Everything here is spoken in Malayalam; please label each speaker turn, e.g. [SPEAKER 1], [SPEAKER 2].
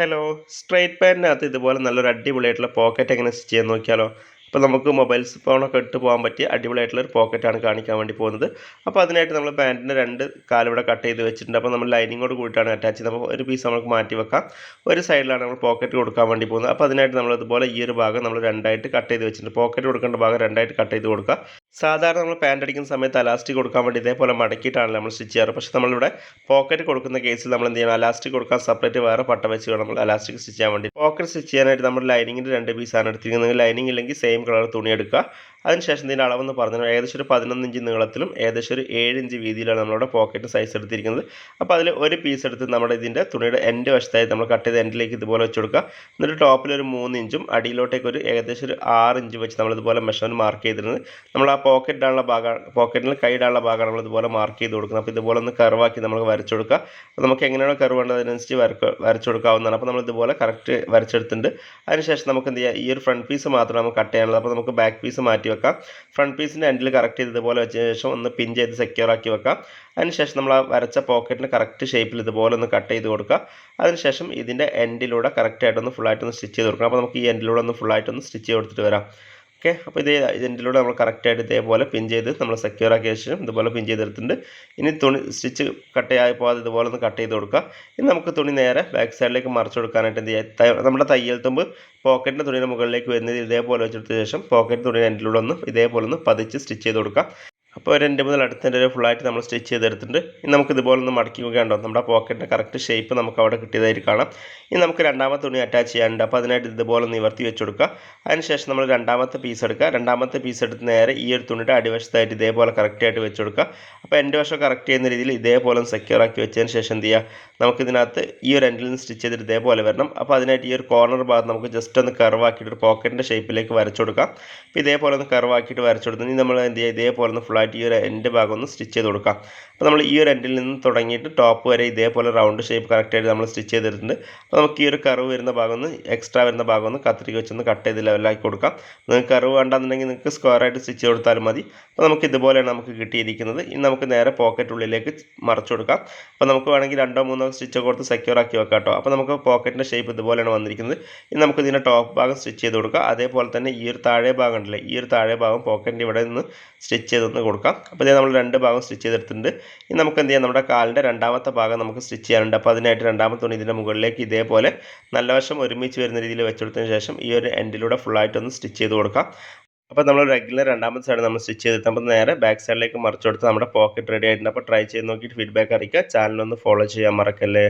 [SPEAKER 1] ഹലോ സ്ട്രെയിറ്റ് പാന്റിനകത്ത് ഇതുപോലെ നല്ലൊരു അടിപൊളിയായിട്ടുള്ള പോക്കറ്റ് എങ്ങനെ സ്റ്റിച്ച് ചെയ്യാൻ നോക്കിയാലോ? അപ്പോൾ നമുക്ക് മൊബൈൽ ഫോണൊക്കെ ഇട്ട് പോകാൻ പറ്റിയ അടിപൊളിയായിട്ടുള്ള ഒരു പോക്കറ്റാണ് കാണിക്കാൻ വേണ്ടി പോകുന്നത്. അപ്പോൾ അതിനായിട്ട് നമ്മൾ പാന്റിന്റെ രണ്ട് കാലിവിടെ കട്ട് ചെയ്ത് വെച്ചിട്ടുണ്ട്. അപ്പോൾ നമ്മൾ ലൈനിങ്ങോട് കൂടിയിട്ടാണ് അറ്റാച്ച് ചെയ്യുന്നത്. അപ്പോൾ ഒരു പീസ് നമുക്ക് മാറ്റി വെക്കാം. ഒരു സൈഡിലാണ് നമ്മൾ പോക്കറ്റ് കൊടുക്കാൻ വേണ്ടി പോകുന്നത്. അപ്പോൾ അതിനായിട്ട് നമ്മൾ ഇതുപോലെ ഈ ഒരു ഭാഗം നമ്മൾ രണ്ടായിട്ട് കട്ട് ചെയ്ത് വെച്ചിട്ടുണ്ട്. പോക്കറ്റ് കൊടുക്കേണ്ട ഭാഗം രണ്ടായിട്ട് കട്ട് ചെയ്ത് കൊടുക്കുക. സാധാരണ നമ്മൾ പാന്റ് അടിക്കുന്ന സമയത്ത് അലാസ്റ്റിക് കൊടുക്കാൻ വേണ്ടി ഇതേപോലെ മടക്കിയിട്ടാണ് നമ്മൾ സ്റ്റിച്ച് ചെയ്യാറ്. പക്ഷേ നമ്മളിവിടെ പോക്കറ്റ് കൊടുക്കുന്ന കേസിൽ നമ്മൾ എന്ത് ചെയ്യണം? അലാസ്റ്റിക് കൊടുക്കാൻ സെപ്പറേറ്റ് വേറെ പട്ട വെച്ച് വേണം നമ്മൾ അലാസ്റ്റിക് സ്റ്റിച്ച് ചെയ്യാൻ വേണ്ടി. പോക്കറ്റ് സ്റ്റിച്ച് ചെയ്യാനായിട്ട് നമ്മൾ ലൈനിങ്ങിന്റെ രണ്ട് പീസാണ് എടുത്തിരിക്കുന്നത്. ലൈനിങ് ഇല്ലെങ്കിൽ സെയിം കളർ തുണി എടുക്കുക. അതിനുശേഷം ഇതിന്റെ അളവെന്ന് പറഞ്ഞാൽ ഏകദേശം ഒരു പതിനൊന്ന് ഇഞ്ച് നീളത്തിലും ഏകദേശം ഒരു ഏഴ് ഇഞ്ച് വീതിയിലാണ് നമ്മളുടെ പോക്കറ്റ് സൈസ് എടുത്തിരിക്കുന്നത്. അപ്പോൾ അതിൽ ഒരു പീസ് എടുത്ത് നമ്മുടെ ഇതിന്റെ തുണിയുടെ എൻഡ് വശത്തായി നമ്മൾ കട്ട് ചെയ്ത് എൻഡിലേക്ക് ഇതുപോലെ വെച്ച് കൊടുക്കുക. എന്നിട്ട് ടോപ്പിൽ ഒരു മൂന്ന് ഇഞ്ചും അടിയിലോട്ടേക്ക് ഒരു ഏകദേശം ഒരു ആറ് ഇഞ്ച് വെച്ച് നമ്മളിതുപോലെ മെഷർമെന്റ് മാർക്ക് ചെയ്തിരുന്നത്. നമ്മൾ ആ പോക്കറ്റ് ഇടാനുള്ള ഭാഗം പോക്കറ്റിൽ കൈ ഇടാനുള്ള ഭാഗമാണ് നമ്മൾ ഇതുപോലെ മാർക്ക് ചെയ്ത് കൊടുക്കുന്നത്. അപ്പോൾ ഇതുപോലെ ഒന്ന് കർവാക്കി നമ്മൾ വരച്ചു കൊടുക്കുക. അപ്പോൾ നമുക്ക് എങ്ങനെയാണ് കർവ് വേണ്ടത് അതിനനുസരിച്ച് വരക്ക് വരച്ചു കൊടുക്കാവുന്നതാണ്. അപ്പോൾ നമ്മൾ ഇതുപോലെ കറക്റ്റ് വരച്ചെടുത്തിട്ടുണ്ട്. അതിനുശേഷം നമുക്ക് എന്ത് ചെയ്യാം? ഈ ഒരു ഫ്രണ്ട് പീസ് മാത്രം നമുക്ക് കട്ട് ചെയ്യാനുള്ളത്. അപ്പോൾ നമുക്ക് ബാക്ക് പീസ് മാറ്റി വെക്കാം. ഫ്രണ്ട് പീസിന്റെ എൻഡിൽ കറക്റ്റ് ചെയ്ത് ഇതുപോലെ വെച്ചതിന് ശേഷം ഒന്ന് പിൻ ചെയ്ത് സെക്യൂർ ആക്കി വെക്കാം. അതിനുശേഷം നമ്മൾ ആ വരച്ച പോക്കറ്റിന് കറക്റ്റ് ഷേപ്പിൽ ഇതുപോലെ ഒന്ന് കട്ട് ചെയ്ത് കൊടുക്കുക. അതിനുശേഷം ഇതിന്റെ എൻഡിലൂടെ കറക്റ്റായിട്ടൊന്ന് ഫുള്ളായിട്ടൊന്ന് സ്റ്റിച്ച് ചെയ്ത് കൊടുക്കണം. അപ്പോൾ നമുക്ക് ഈ എൻഡിലൂടെ ഒന്ന് ഫുള്ളായിട്ടൊന്ന് സ്റ്റിച്ച് ചെയ്ത് കൊടുത്തിട്ട് വരാം. ഓക്കെ അപ്പോൾ ഇതേ ഇതിന്റെ നമ്മൾ കറക്റ്റായിട്ട് ഇതേപോലെ പിൻ ചെയ്ത് നമ്മൾ സെക്യൂർ ആക്കിയ ശേഷം ഇതുപോലെ പിൻ ചെയ്തെടുത്തിട്ടുണ്ട്. ഇനി തുണി സ്റ്റിച്ച് കട്ട് ആയപ്പോൾ അത് ഇതുപോലെ ഒന്ന് കട്ട് ചെയ്ത് കൊടുക്കുക. ഇനി നമുക്ക് തുണി നേരെ ബാക്ക് സൈഡിലേക്ക് മറിച്ച് കൊടുക്കാനായിട്ട് എന്ത് ചെയ്യുക നമ്മുടെ തയ്യൽ തുമ്പ് പോക്കറ്റിന്റെ തുണിയുടെ മുകളിലേക്ക് വരുന്നത് ഇതേപോലെ വെച്ചെടുത്ത ശേഷം പോക്കറ്റ് തുണി രണ്ടിലൂടെ ഒന്ന് ഇതേപോലെ ഒന്ന് പതിച്ച് സ്റ്റിച്ച് ചെയ്ത് കൊടുക്കുക. അപ്പോൾ ഒരു രണ്ട് മുതൽ അടുത്തതിന്റെ ഒരു ഫുള്ളായിട്ട് നമ്മൾ സ്റ്റിച്ച് ചെയ്തെടുത്തിട്ടുണ്ട്. ഇനി നമുക്ക് ഇതുപോലെ ഒന്ന് മടക്കി വെക്കാണ്ടോ നമ്മുടെ പോക്കറ്റിന്റെ കറക്റ്റ് ഷേപ്പ് നമുക്ക് അവിടെ കിട്ടിയതായിട്ട് കാണാം. ഇനി നമുക്ക് രണ്ടാമത്തെ തുണി അറ്റാച്ച് ചെയ്യാനുണ്ട്. അപ്പോൾ അതിനായിട്ട് ഇതുപോലെ നിവർത്തി വെച്ച് കൊടുക്കുക. അതിനുശേഷം നമ്മൾ രണ്ടാമത്തെ പീസ് എടുക്കുക. രണ്ടാമത്തെ പീസ് എടുത്ത് നേരെ ഈ ഒരു തുണിയുടെ അടിവശത്തായിട്ട് ഇതേപോലെ കറക്റ്റായിട്ട് വെച്ച് കൊടുക്കുക. അപ്പോൾ എന്റെ വശം കറക്റ്റ് ചെയ്യുന്ന രീതിയിൽ ഇതേപോലെ സെക്യൂർ ആക്കി വെച്ചതിന് ശേഷം എന്ത് ചെയ്യുക? നമുക്കിതിനകത്ത് ഈ ഒരു എൻഡിൽ നിന്ന് സ്റ്റിച്ച് ചെയ്തിട്ട് ഇതേപോലെ വരണം. അപ്പോൾ അതിനായിട്ട് ഈ ഒരു കോർണർ ഭാഗം നമുക്ക് ജസ്റ്റ് ഒന്ന് കർവ് ആക്കിയിട്ട് ഒരു പോക്കറ്റിന്റെ ഷേപ്പിലേക്ക് വരച്ചു കൊടുക്കാം. അപ്പോൾ ഇതേപോലെ ഒന്ന് കർവ് ആക്കിയിട്ട് വരച്ചു കൊടുത്തു ഇനി നമ്മൾ എന്ത് ചെയ്യുക? ഇതേപോലെ ഒന്ന് ഫുള്ളായിട്ട് ഈ ഒരു എൻഡ് ഭാഗം ഒന്ന് സ്റ്റിച്ച് ചെയ്ത് കൊടുക്കാം. അപ്പോൾ നമ്മൾ ഈ ഒരു എൻഡിൽ നിന്ന് തുടങ്ങിയിട്ട് ടോപ്പ് വരെ ഇതേപോലെ റൗണ്ട് ഷേപ്പ് കറക്റ്റായിട്ട് നമ്മൾ സ്റ്റിച്ച് ചെയ്തിട്ടുണ്ട്. അപ്പോൾ നമുക്ക് ഈ ഒരു കർവ് വരുന്ന ഭാഗം ഒന്ന് എക്സ്ട്രാ വരുന്ന ഭാഗം ഒന്ന് കത്രിക വെച്ചൊന്ന് കട്ട് ചെയ്ത് ലെവലാക്കി കൊടുക്കാം. നിങ്ങൾക്ക് കർവ് വേണ്ടെന്നുണ്ടെങ്കിൽ നിങ്ങൾക്ക് സ്ക്വയർ ആയിട്ട് സ്റ്റിച്ച് കൊടുത്താലും മതി. അപ്പോൾ നമുക്ക് ഇതുപോലെയാണ് നമുക്ക് കിട്ടിയിരിക്കുന്നത്. ഇനി നമുക്ക് നേരെ പോക്കറ്റ് ഉള്ളിലേക്ക് മറച്ചു കൊടുക്കാം. അപ്പോൾ നമുക്ക് വേണമെങ്കിൽ രണ്ടോ മൂന്നോ സ്റ്റിച്ച് കൊടുത്ത് സെക്യൂർ ആക്കി വെക്കാം കേട്ടോ. അപ്പോൾ നമുക്ക് പോക്കറ്റിന്റെ ഷേപ്പ് ഇതുപോലെയാണ് വന്നിരിക്കുന്നത്. ഇനി നമുക്ക് ഇതിന്റെ ടോപ്പ് ഭാഗം സ്റ്റിച്ച് ചെയ്ത് കൊടുക്കാം. അതേപോലെ തന്നെ ഈ ഒരു താഴെ ഭാഗം ഉണ്ടല്ലേ? ഈ ഒരു താഴെ ഭാഗം പോക്കറ്റിന്റെ ഇവിടെ നിന്ന് സ്റ്റിച്ച് ചെയ്തൊന്ന് കൊടുക്കാം. അപ്പോൾ ഇതേ നമ്മൾ രണ്ട് ഭാഗം സ്റ്റിച്ച് ചെയ്തെടുത്തിട്ടുണ്ട്. ഇനി നമുക്ക് എന്ത് ചെയ്യാം? നമ്മുടെ കാലിന്റെ രണ്ടാമത്തെ ഭാഗം നമുക്ക് സ്റ്റിച്ച് ചെയ്യാനുണ്ട്. അപ്പോൾ അതിനായിട്ട് രണ്ടാമത്തെ തുണി ഇതിന്റെ മുകളിലേക്ക് ഇതേപോലെ നല്ല വശം ഒരുമിച്ച് വരുന്ന രീതിയിൽ വെച്ചെടുത്തതിന് ശേഷം ഈ ഒരു എൻഡിലൂടെ ഫുള്ളായിട്ടൊന്ന് സ്റ്റിച്ച് ചെയ്ത് കൊടുക്കാം. അപ്പോൾ നമ്മൾ റെഗുലർ രണ്ടാമത്തെ സൈഡ് നമ്മൾ സ്റ്റിച്ച് ചെയ്തിട്ട് അപ്പോൾ നേരെ ബാക്ക് സൈഡിലേക്ക് മറിച്ച് കൊടുത്ത് നമ്മുടെ പോക്കറ്റ് റെഡി ആയിട്ടുണ്ട്. അപ്പോൾ ട്രൈ ചെയ്ത് നോക്കിയിട്ട് ഫീഡ്ബാക്ക് അറിയിക്കുക. ചാനലൊന്ന് ഫോളോ ചെയ്യാൻ മറക്കല്ലേ?